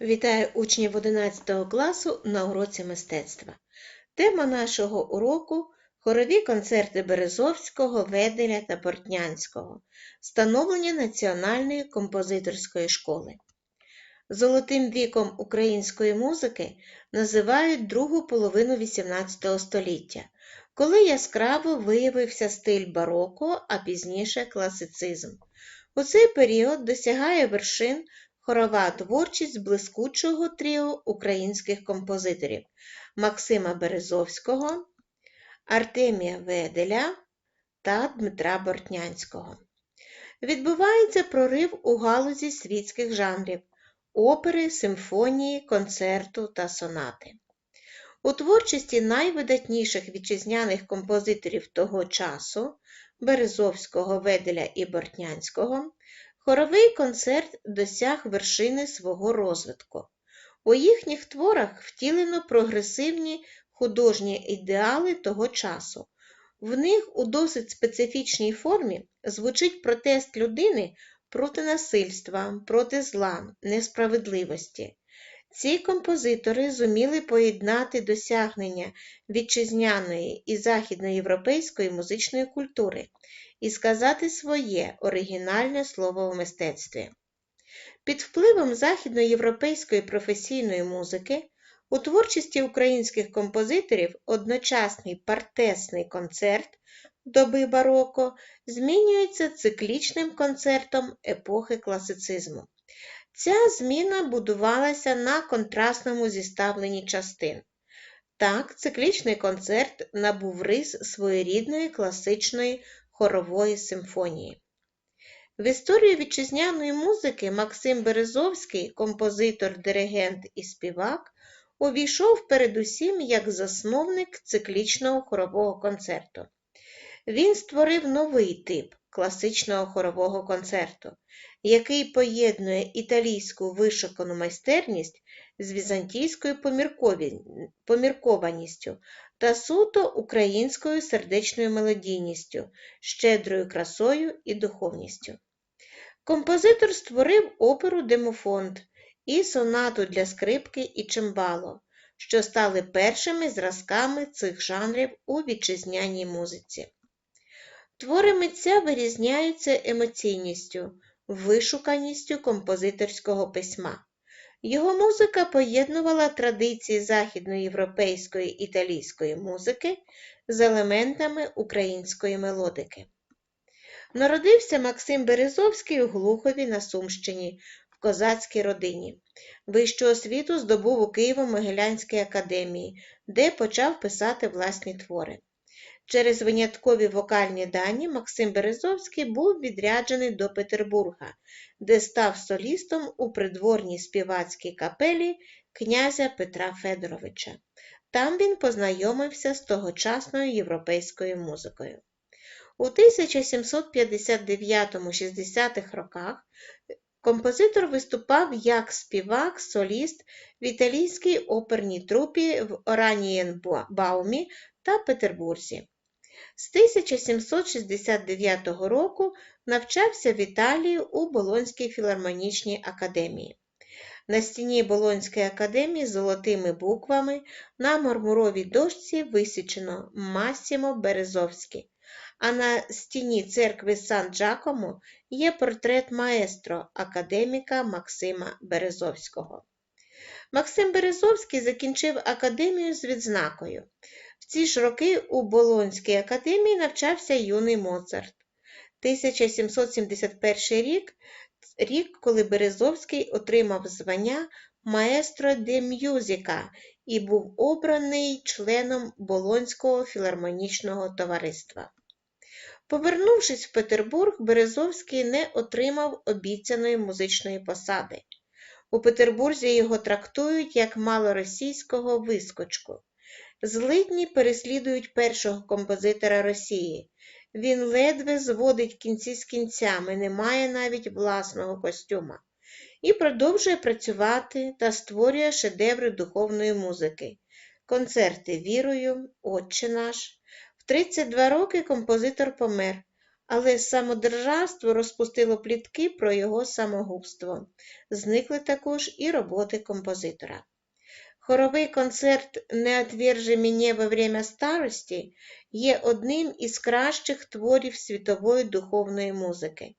Вітаю учнів 11 класу на уроці мистецтва. Тема нашого уроку хорові концерти Березовського, Веделя та Портнянського, становлення Національної композиторської школи. Золотим віком української музики називають другу половину XVIII століття, коли яскраво виявився стиль бароко, а пізніше класицизм. У цей період досягає вершин хорова творчість блискучого тріо українських композиторів Максима Березовського, Артемія Веделя та Дмитра Бортнянського. Відбувається прорив у галузі світських жанрів опери, симфонії, концерту та сонати. У творчості найвидатніших вітчизняних композиторів того часу Березовського, Веделя і Бортнянського Хоровий концерт досяг вершини свого розвитку. У їхніх творах втілено прогресивні художні ідеали того часу. В них у досить специфічній формі звучить протест людини проти насильства, проти зла, несправедливості. Ці композитори зуміли поєднати досягнення вітчизняної і західноєвропейської музичної культури і сказати своє оригінальне слово в мистецтві. Під впливом західноєвропейської професійної музики у творчості українських композиторів одночасний партесний концерт доби бароко змінюється циклічним концертом епохи класицизму. Ця зміна будувалася на контрастному зіставленні частин. Так, циклічний концерт набув рис своєрідної класичної хорової симфонії. В історію вітчизняної музики Максим Березовський, композитор, диригент і співак, увійшов передусім як засновник циклічного хорового концерту. Він створив новий тип класичного хорового концерту, який поєднує італійську вишукану майстерність з візантійською поміркованістю та суто українською сердечною мелодійністю, щедрою красою і духовністю. Композитор створив оперу Демофонд і сонату для скрипки і чимбало, що стали першими зразками цих жанрів у вітчизняній музиці. Твори митця вирізняються емоційністю, вишуканістю композиторського письма. Його музика поєднувала традиції західноєвропейської італійської музики з елементами української мелодики. Народився Максим Березовський у Глухові на Сумщині в козацькій родині. Вищу освіту здобув у Києво-Могилянській академії, де почав писати власні твори. Через виняткові вокальні дані Максим Березовський був відряджений до Петербурга, де став солістом у придворній співацькій капелі князя Петра Федоровича. Там він познайомився з тогочасною європейською музикою. У 1759-60-х роках композитор виступав як співак, соліст в італійській оперній трупі в Оранієнбаумі та Петербурзі. З 1769 року навчався в Італії у Болонській філармонічній академії. На стіні Болонської академії золотими буквами на мармуровій дошці висічено Масімо Березовський, а на стіні церкви Сан Джакомо є портрет маестро академіка Максима Березовського. Максим Березовський закінчив академію з відзнакою. В ці ж роки у Болонській академії навчався юний Моцарт. 1771 рік, рік, коли Березовський отримав звання маестро де мюзика і був обраний членом Болонського філармонічного товариства. Повернувшись в Петербург, Березовський не отримав обіцяної музичної посади. У Петербурзі його трактують як малоросійського вискочку. Злидні переслідують першого композитора Росії. Він ледве зводить кінці з кінцями, не має навіть власного костюма. І продовжує працювати та створює шедеври духовної музики, концерти вірою, Отче наш. В 32 роки композитор помер, але самодержавство розпустило плітки про його самогубство. Зникли також і роботи композитора. Хоровий концерт «Не отвержи мене во время старості є одним із кращих творів світової духовної музики.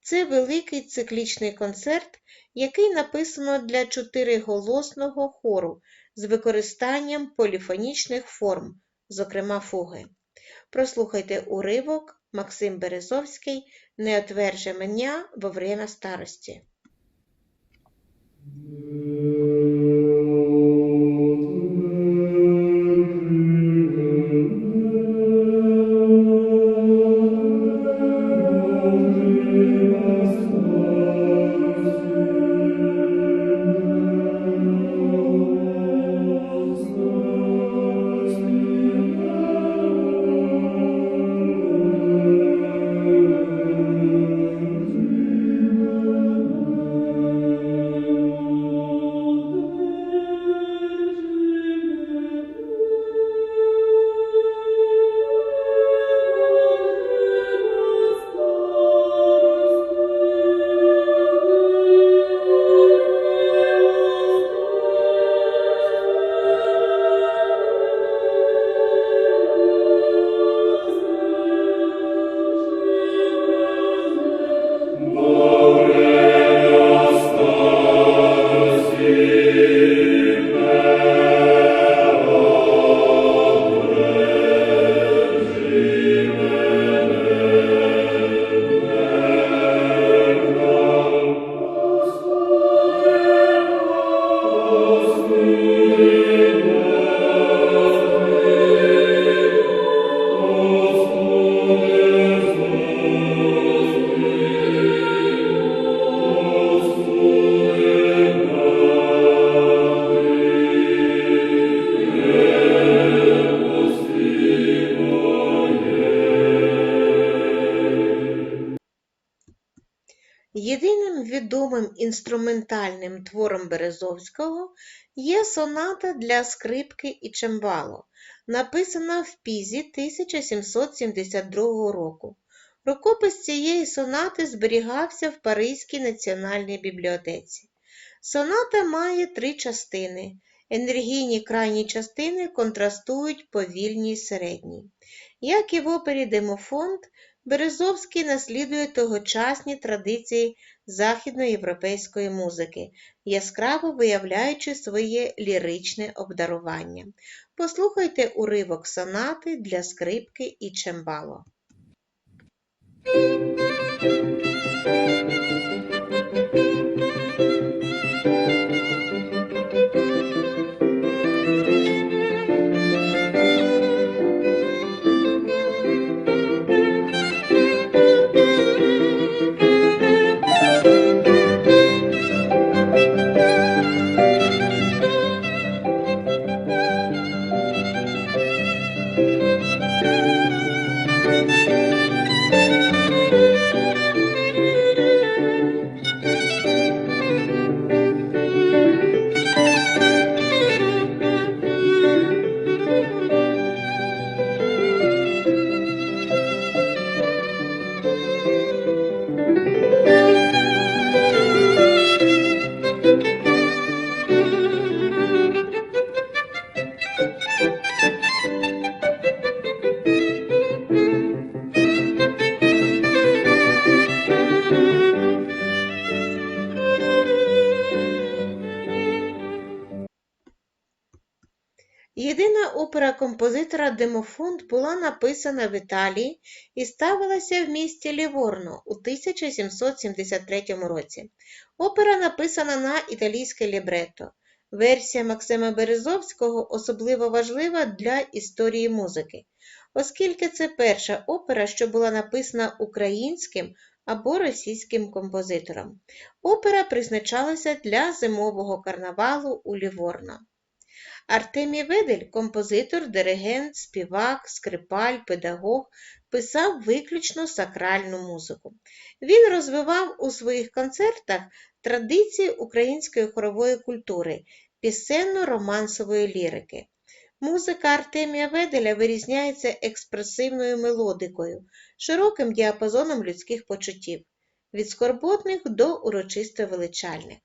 Це великий циклічний концерт, який написано для чотириголосного хору з використанням поліфонічних форм, зокрема фуги. Прослухайте уривок Максим Березовський «Не отверже мене во время старості. Березовського є соната для скрипки і чимбало, написана в Пізі 1772 року. Рукопис цієї сонати зберігався в Паризькій національній бібліотеці. Соната має три частини. Енергійні крайні частини контрастують повільній середній. Як і в опері Демофонд, Березовський наслідує тогочасні традиції західноєвропейської музики, яскраво виявляючи своє ліричне обдарування. Послухайте уривок сонати для скрипки і чембало. Композитора Демофонд була написана в Італії і ставилася в місті Ліворно у 1773 році. Опера написана на італійське лібретто. Версія Максима Березовського особливо важлива для історії музики, оскільки це перша опера, що була написана українським або російським композитором. Опера призначалася для зимового карнавалу у Ліворно. Артемій Ведель, композитор, диригент, співак, скрипаль, педагог, писав виключно сакральну музику. Він розвивав у своїх концертах традиції української хорової культури, пісенно-романсової лірики. Музика Артемія Веделя вирізняється експресивною мелодикою, широким діапазоном людських почуттів, від скорботних до урочисто величальних.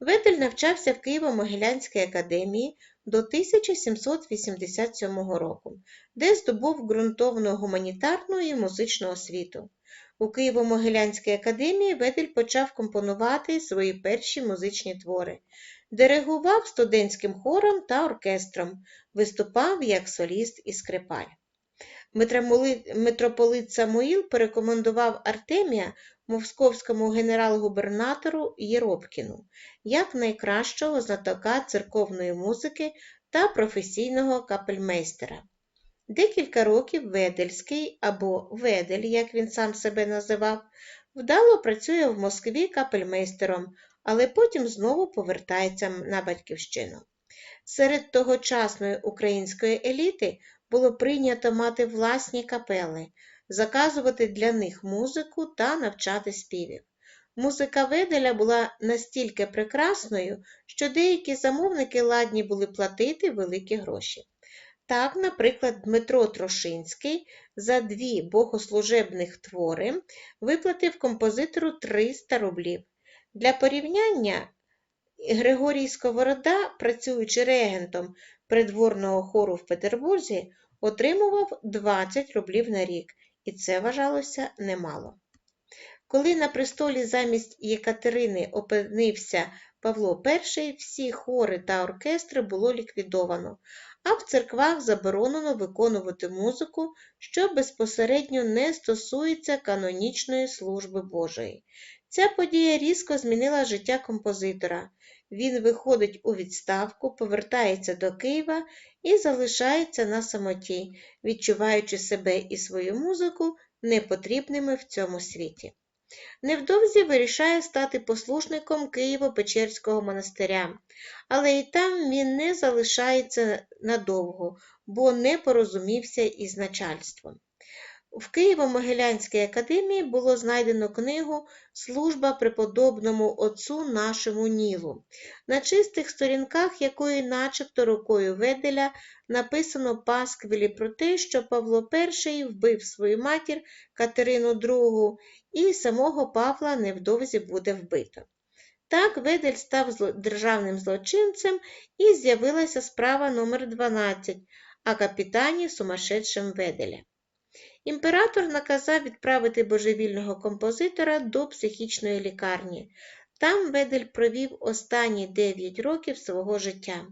Ведель навчався в Києво-Могилянській академії до 1787 року, де здобув ґрунтовну гуманітарну і музичну освіту. У Києво-Могилянській академії Ведель почав компонувати свої перші музичні твори, диригував студентським хором та оркестром, виступав як соліст і скрипаль. Митрополит Самуїл порекомендував Артемія московському генерал-губернатору Єробкіну як найкращого знатока церковної музики та професійного капельмейстера. Декілька років Ведельський або Ведель, як він сам себе називав, вдало працює в Москві капельмейстером, але потім знову повертається на батьківщину. Серед тогочасної української еліти було прийнято мати власні капели, заказувати для них музику та навчати співів. Музика Веделя була настільки прекрасною, що деякі замовники ладні були платити великі гроші. Так, наприклад, Дмитро Трошинський за дві богослужебних твори виплатив композитору 300 рублів. Для порівняння Григорій Сковорода, працюючи регентом придворного хору в Петербурзі, отримував 20 рублів на рік, і це вважалося немало. Коли на престолі замість Єкатерини опинився Павло І, всі хори та оркестри було ліквідовано, а в церквах заборонено виконувати музику, що безпосередньо не стосується канонічної служби Божої. Ця подія різко змінила життя композитора. Він виходить у відставку, повертається до Києва і залишається на самоті, відчуваючи себе і свою музику непотрібними в цьому світі. Невдовзі вирішає стати послушником Києво-Печерського монастиря, але і там він не залишається надовго, бо не порозумівся із начальством. В Києво-Могилянській академії було знайдено книгу Служба преподобному отцу нашому Нілу, на чистих сторінках якої, начебто рукою Веделя, написано пасквілі про те, що Павло І вбив свою матір Катерину II, і самого Павла невдовзі буде вбито. Так Ведель став державним злочинцем і з'явилася справа номер 12 о капітані сумасшедшим Веделя. Імператор наказав відправити божевільного композитора до психічної лікарні. Там Ведель провів останні 9 років свого життя.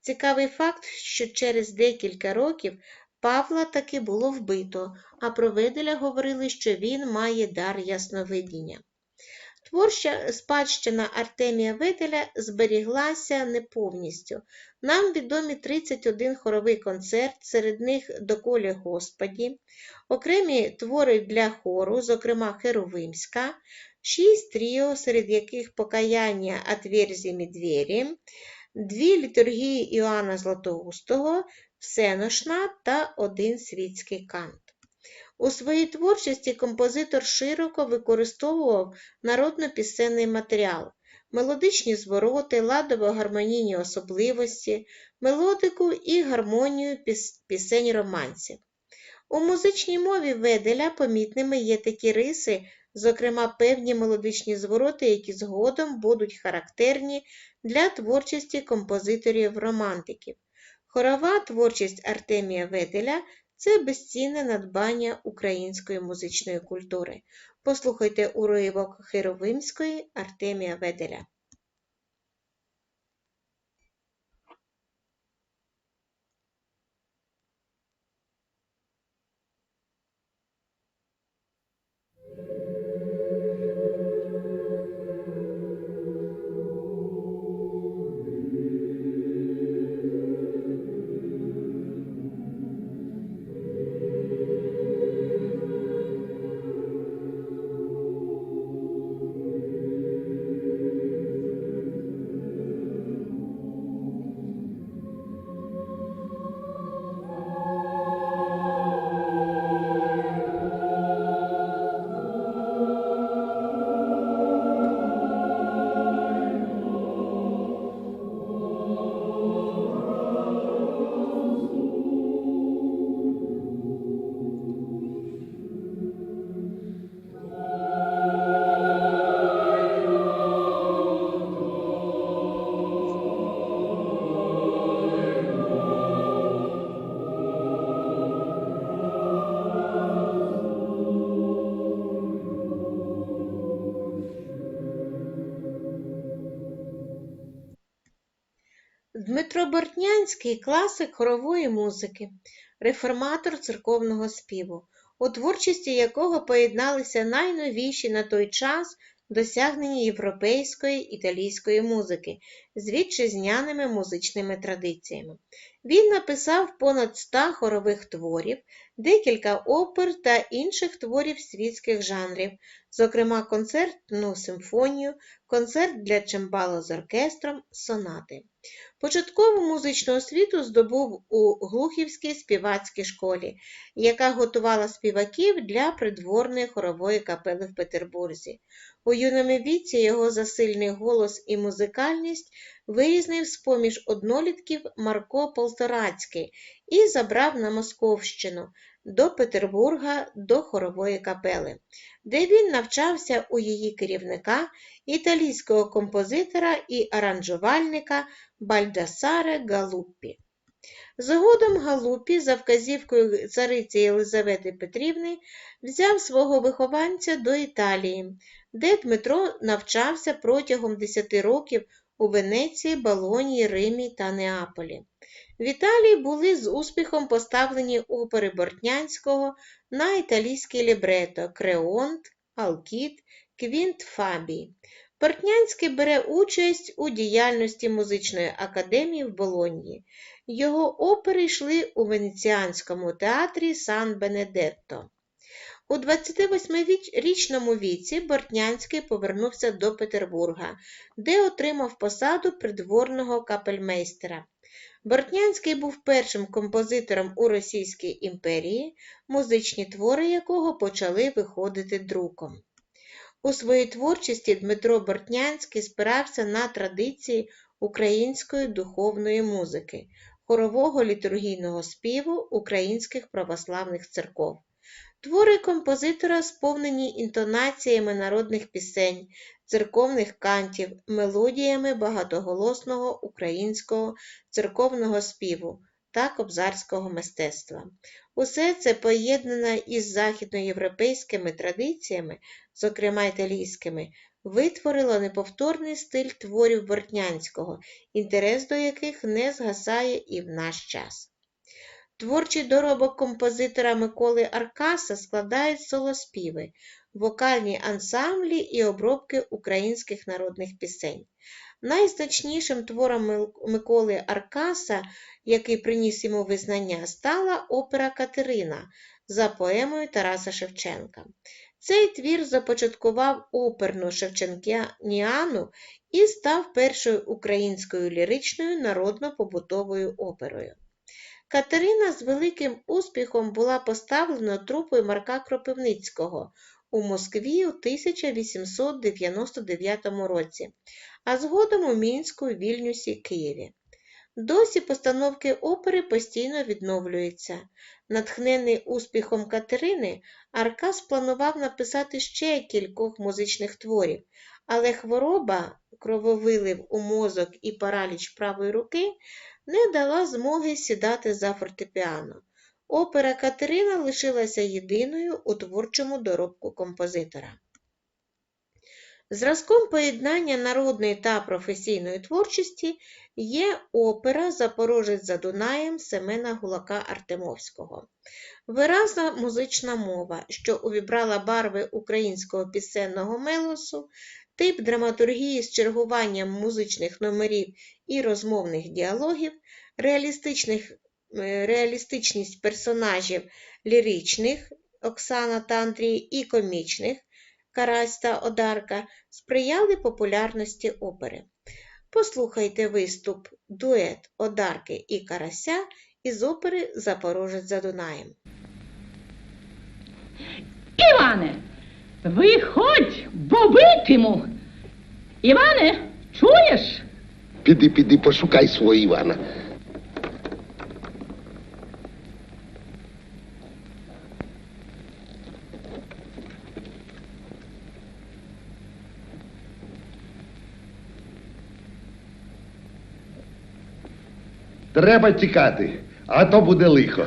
Цікавий факт, що через декілька років Павла таки було вбито, а про Веделя говорили, що він має дар ясновидіння. Творча спадщина Артемія Веделя зберіглася не повністю. Нам відомі 31 хоровий концерт, серед них «Доколі Господі, окремі твори для хору, зокрема Херовимська, шість тріо, серед яких покаяння «Отверзі двері», дві літургії Іоанна Златоустого, Всеношна та один світський кант. У своїй творчості композитор широко використовував народно-пісенний матеріал, мелодичні звороти, ладово-гармонійні особливості, мелодику і гармонію пісень романсів. У музичній мові Веделя помітними є такі риси, зокрема певні мелодичні звороти, які згодом будуть характерні для творчості композиторів-романтиків. Хорова творчість Артемія Веделя це безцінне надбання української музичної культури. Послухайте уривок Херовимської Артемія Веделя. Бортнянський класик хорової музики, реформатор церковного співу, у творчості якого поєдналися найновіші на той час досягнення європейської італійської музики з вітчизняними музичними традиціями. Він написав понад ста хорових творів, декілька опер та інших творів світських жанрів, зокрема концертну симфонію, концерт для чимбало з оркестром, сонати. Початкову музичну освіту здобув у Глухівській співацькій школі, яка готувала співаків для придворної хорової капели в Петербурзі. У юному віці його засильний голос і музикальність вирізнив з-поміж однолітків Марко Полторацький і забрав на Московщину до Петербурга до хорової капели, де він навчався у її керівника, італійського композитора і аранжувальника Бальдасаре Галуппі. Згодом Галупі, за вказівкою цариці Єлизавети Петрівни, взяв свого вихованця до Італії, де Дмитро навчався протягом 10 років у Венеції, Болонії, Римі та Неаполі. В Італії були з успіхом поставлені опери Бортнянського на італійське лібрето Креонт, Алкіт, Квінт Фабій. Бортнянський бере участь у діяльності музичної академії в Болоньї. Його опери йшли у Венеціанському театрі Сан Бенедетто. У 28-річному віці Бортнянський повернувся до Петербурга, де отримав посаду придворного капельмейстера. Бортнянський був першим композитором у Російській імперії, музичні твори якого почали виходити друком. У своїй творчості Дмитро Бортнянський спирався на традиції української духовної музики, хорового літургійного співу українських православних церков. Твори композитора сповнені інтонаціями народних пісень, церковних кантів, мелодіями багатоголосного українського церковного співу та кобзарського мистецтва. Усе це поєднане із західноєвропейськими традиціями, зокрема італійськими, витворило неповторний стиль творів Бортнянського, інтерес до яких не згасає і в наш час. Творчий доробок композитора Миколи Аркаса складають солоспіви, вокальні ансамблі і обробки українських народних пісень. Найзначнішим твором Миколи Аркаса, який приніс йому визнання, стала опера Катерина за поемою Тараса Шевченка. Цей твір започаткував оперну шевченкіаніану і став першою українською ліричною народно-побутовою оперою. Катерина з великим успіхом була поставлена трупою Марка Кропивницького у Москві у 1899 році, а згодом у Мінську, Вільнюсі, Києві. Досі постановки опери постійно відновлюються. Натхнений успіхом Катерини, Аркас планував написати ще кількох музичних творів, але хвороба, крововилив у мозок і параліч правої руки не дала змоги сідати за фортепіано. Опера Катерина лишилася єдиною у творчому доробку композитора. Зразком поєднання народної та професійної творчості є опера Запорожець за Дунаєм Семена Гулака Артемовського. Виразна музична мова, що увібрала барви українського пісенного мелосу, тип драматургії з чергуванням музичних номерів і розмовних діалогів, реалістичних, е, реалістичність персонажів ліричних Оксана та Андрій і комічних Карась та Одарка сприяли популярності опери. Послухайте виступ дует Одарки і Карася із опери Запорожець за Дунаєм. Іване, виходь, бо битиму. Іване, чуєш? Піди, піди, пошукай свого Івана. Треба тікати, а то буде лихо.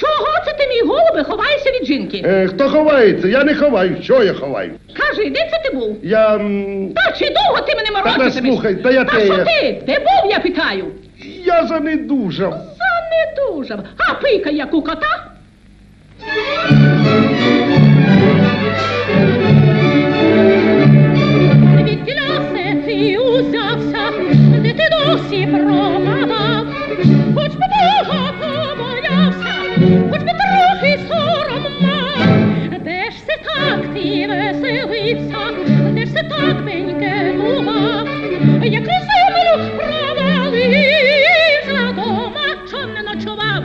Чого це ти, мій голубе, ховайся жінки. Е, хто ховається? Я не ховаю. Що я ховаю? Кажи, де це ти був? Я. м, Та чи довго ти мене Та морочитимеш? не слухай, та я Та те- що ти? Де був, я питаю? Я занедужав. Занедужав. А пика як у кота? Так пеньке думав, як землю провалився дома, чом не ночував,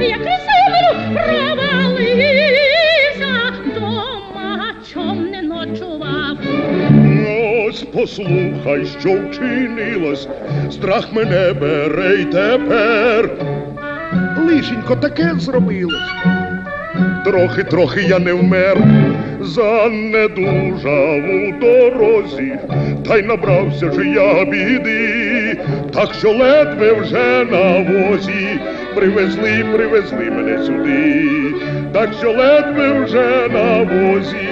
як землю провалився дома, чом не ночував. Ось послухай, що вчинилось, страх мене бере й тепер. Лишенько таке зробилось. Трохи, трохи я не вмер, занедужав у дорозі, та й набрався ж я біди, так що ледве вже на возі. Привезли, привезли мене сюди, так що ледве вже на возі.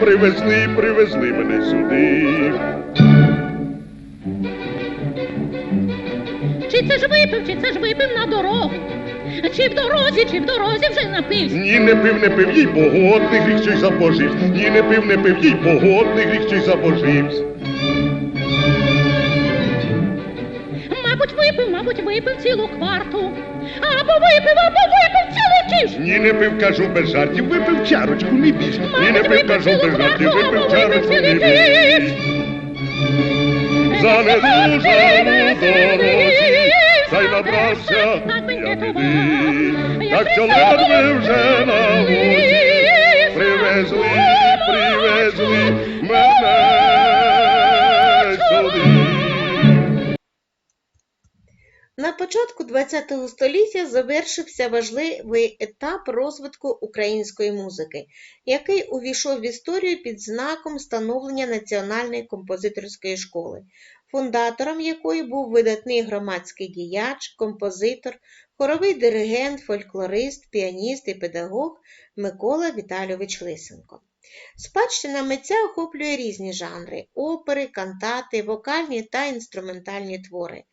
Привезли, привезли мене сюди. Чи це ж випив, чи це ж випив на дорогу? Чи в дорозі, чи в дорозі вже напився? Ні, не пив, не пив, їй погодний гріх що й забожився. Ні, не пив, не пив, їй погодний гріх що й забожився. Мабуть, випив, мабуть, випив цілу кварту. Або випив, або випив цілу кіш. Ні, не пив, кажу без жартів, випив чарочку, не більше. Ні, не Мабуть, пив, кажу цілу без жартів, кварту, випив або чарочку, не цілу більше. кіш. Занедужав у дорозі, та й набрався я біди. Так що ледве вже на возі привезли, привезли мене сюди. На початку ХХ століття завершився важливий етап розвитку української музики, який увійшов в історію під знаком становлення Національної композиторської школи, фундатором якої був видатний громадський діяч, композитор, хоровий диригент, фольклорист, піаніст і педагог Микола Віталійович Лисенко. Спадщина митця охоплює різні жанри опери, кантати, вокальні та інструментальні твори.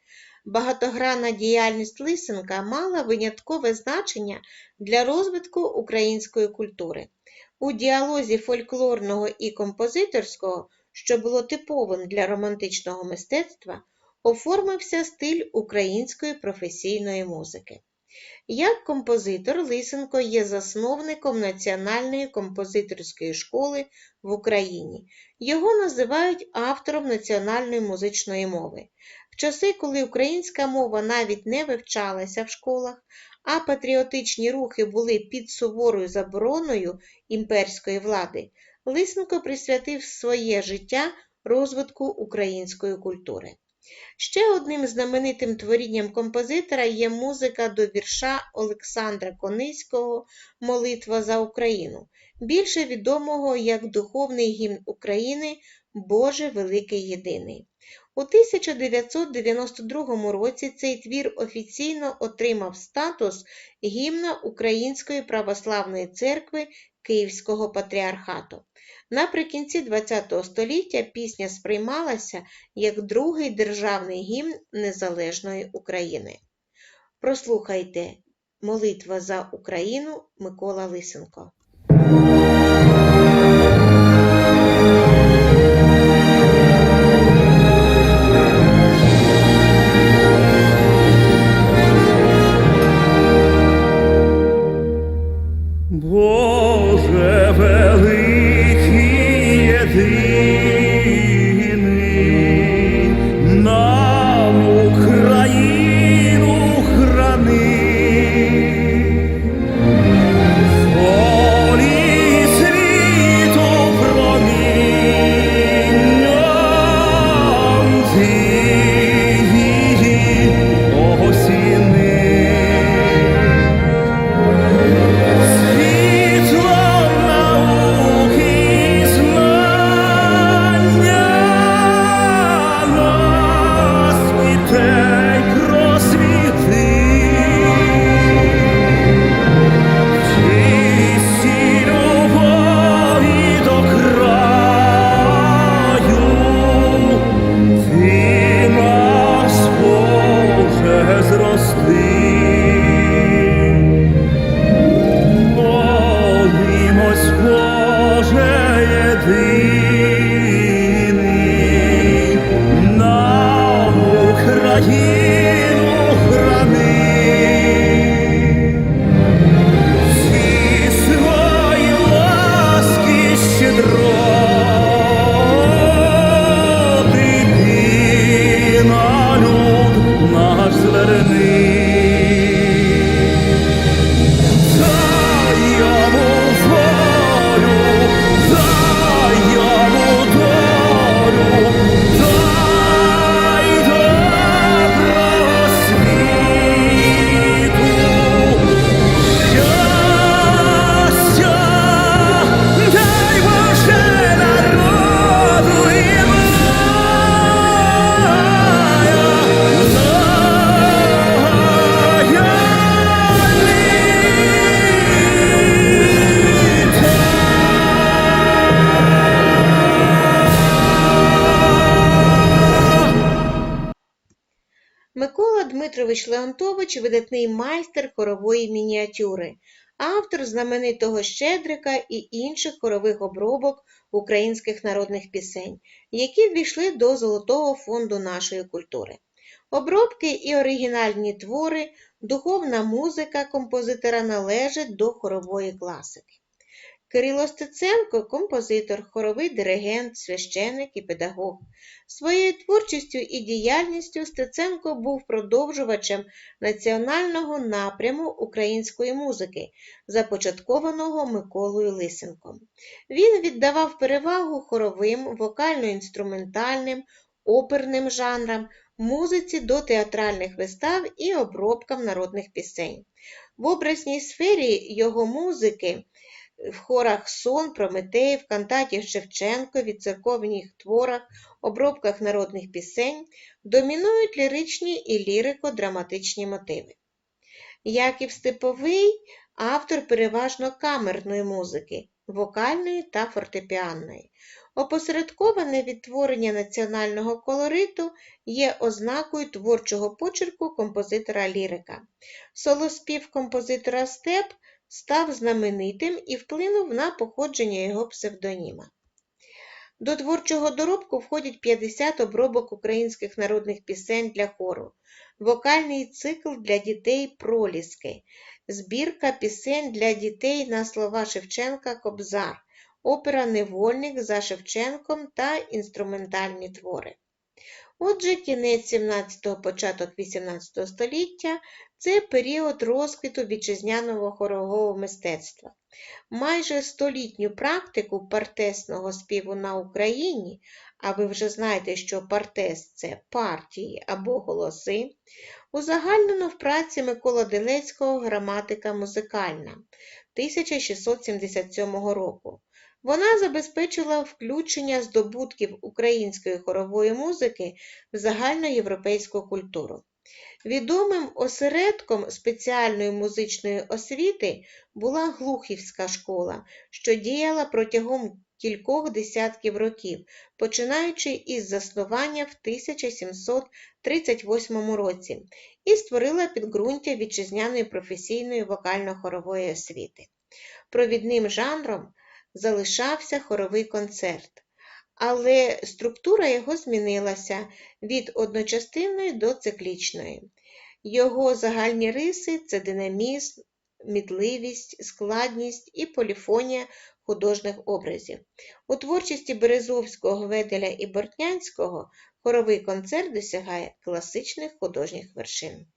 Багатогранна діяльність Лисенка мала виняткове значення для розвитку української культури. У діалозі фольклорного і композиторського, що було типовим для романтичного мистецтва, оформився стиль української професійної музики. Як композитор Лисенко є засновником Національної композиторської школи в Україні. Його називають автором національної музичної мови. В часи, коли українська мова навіть не вивчалася в школах, а патріотичні рухи були під суворою забороною імперської влади, Лисенко присвятив своє життя розвитку української культури. Ще одним знаменитим творінням композитора є музика до вірша Олександра Кониського Молитва за Україну, більше відомого як духовний гімн України Боже Великий Єдиний. У 1992 році цей твір офіційно отримав статус гімна Української православної церкви Київського патріархату. Наприкінці ХХ століття пісня сприймалася як другий державний гімн Незалежної України. Прослухайте Молитва за Україну Микола Лисенко. Видатний майстер хорової мініатюри, автор знаменитого «Щедрика» і інших хорових обробок українських народних пісень, які ввійшли до Золотого фонду нашої культури. Обробки і оригінальні твори, духовна музика композитора належать до хорової класики. Кирило Стеценко – композитор, хоровий диригент, священик і педагог. Своєю творчістю і діяльністю Стеценко був продовжувачем національного напряму української музики, започаткованого Миколою Лисенком. Він віддавав перевагу хоровим, вокально-інструментальним, оперним жанрам, музиці до театральних вистав і обробкам народних пісень. В образній сфері його музики в хорах Сон, Прометей, в кантаті Шевченкові, церковних творах, обробках народних пісень домінують ліричні і лірико-драматичні мотиви. Яків Степовий – автор переважно камерної музики, вокальної та фортепіанної. Опосередковане відтворення національного колориту є ознакою творчого почерку композитора-лірика. Солоспів композитора Степ став знаменитим і вплинув на походження його псевдоніма. До творчого доробку входять 50 обробок українських народних пісень для хору, вокальний цикл для дітей «Проліски», збірка пісень для дітей на слова Шевченка «Кобзар», опера «Невольник» за Шевченком та інструментальні твори. Отже, кінець 17-го, початок 18 століття – це період розквіту вітчизняного хорового мистецтва. Майже столітню практику партесного співу на Україні, а ви вже знаєте, що партес – це партії або голоси, узагальнено в праці Микола Делецького «Граматика музикальна» 1677 року. Вона забезпечила включення здобутків української хорової музики в загальноєвропейську культуру. Відомим осередком спеціальної музичної освіти була Глухівська школа, що діяла протягом кількох десятків років, починаючи із заснування в 1738 році, і створила підґрунтя вітчизняної професійної вокально-хорової освіти. Провідним жанром залишався хоровий концерт, але структура його змінилася від одночастинної до циклічної. Його загальні риси це динамізм, мітливість, складність і поліфонія художніх образів. У творчості Березовського, Гведеля і Бортнянського хоровий концерт досягає класичних художніх вершин.